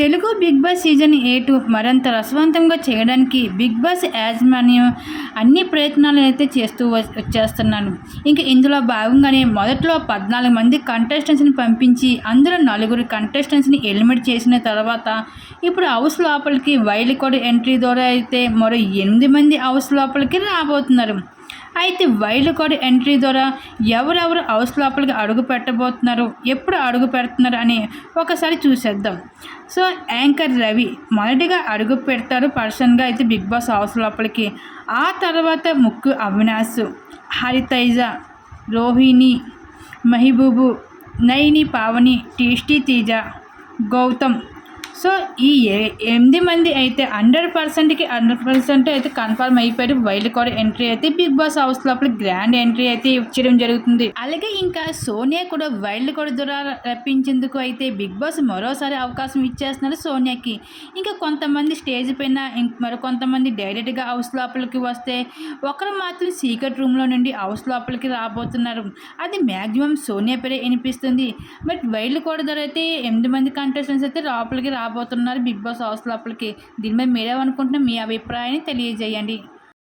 Telugu Bigg Boss season eight మరింత రసవంతంగా చేయడానికి బిగ్ బాస్ యాజమాన్యం అన్ని ప్రయత్నాలు అయితే చేస్తూ వచ్చేస్తున్నాను ఇంకా ఇందులో భాగంగానే మొదట్లో పద్నాలుగు మంది కంటెస్టెంట్స్ని పంపించి అందులో నలుగురు కంటెస్టెంట్స్ని ఎలిమినేట్ చేసిన తర్వాత ఇప్పుడు హౌస్ లోపలికి వైల్డ్ కోడ్ ఎంట్రీ ద్వారా అయితే మరో ఎనిమిది మంది హౌస్ లోపలికి రాబోతున్నారు. అయితే వైల్డ్ కార్డ్ ఎంట్రీ ద్వారా ఎవరెవరు హౌస్ లోపలికి అడుగు పెట్టబోతున్నారు ఎప్పుడు అడుగు పెడుతున్నారు అని ఒకసారి చూసేద్దాం. సో యాంకర్ రవి మొదటిగా అడుగు పెడతారు పర్సన్గా అయితే బిగ్ బాస్ హౌస్ లోపలికి. ఆ తర్వాత ముక్కు అవినాష్ హరితైజ రోహిణి మహిబూబు నైని పావని టేస్టీ తేజ గౌతమ్ సో ఈ ఏ- ఎనిమిది మంది అయితే హండ్రెడ్ పర్సెంట్కి హండ్రెడ్ పర్సెంట్ అయితే కన్ఫర్మ్ అయిపోయారు. వైల్డ్ కార్డ్ ఎంట్రీ అయితే బిగ్ బాస్ హౌస్ లోపల గ్రాండ్ ఎంట్రీ అయితే ఇచ్చడం జరుగుతుంది. అలాగే ఇంకా సోనియా కూడా వైల్డ్ కార్డ్ ద్వారా రప్పించేందుకు అయితే బిగ్ బాస్ మరోసారి అవకాశం ఇచ్చేస్తున్నారు సోనియాకి. ఇంకా కొంతమంది స్టేజ్ పైన మరి కొంతమంది డైరెక్ట్గా హౌస్ లోపలికి వస్తే ఒకరు మాత్రం సీక్రెట్ రూమ్లో నుండి హౌస్ లోపలికి రాబోతున్నారు. అది మ్యాక్సిమం సోనియా పేరే వినిపిస్తుంది. బట్ వైల్డ్ కార్డ్ ద్వారా అయితే ఎనిమిది మంది కంటెస్టెంట్స్ అయితే లోపలికి రాబోతున్నారు. బిగ్ బాస్ హౌస్ లోపలికి దీని మీద మీరేమనుకుంటున్నా మీ అభిప్రాయాన్ని తెలియజేయండి.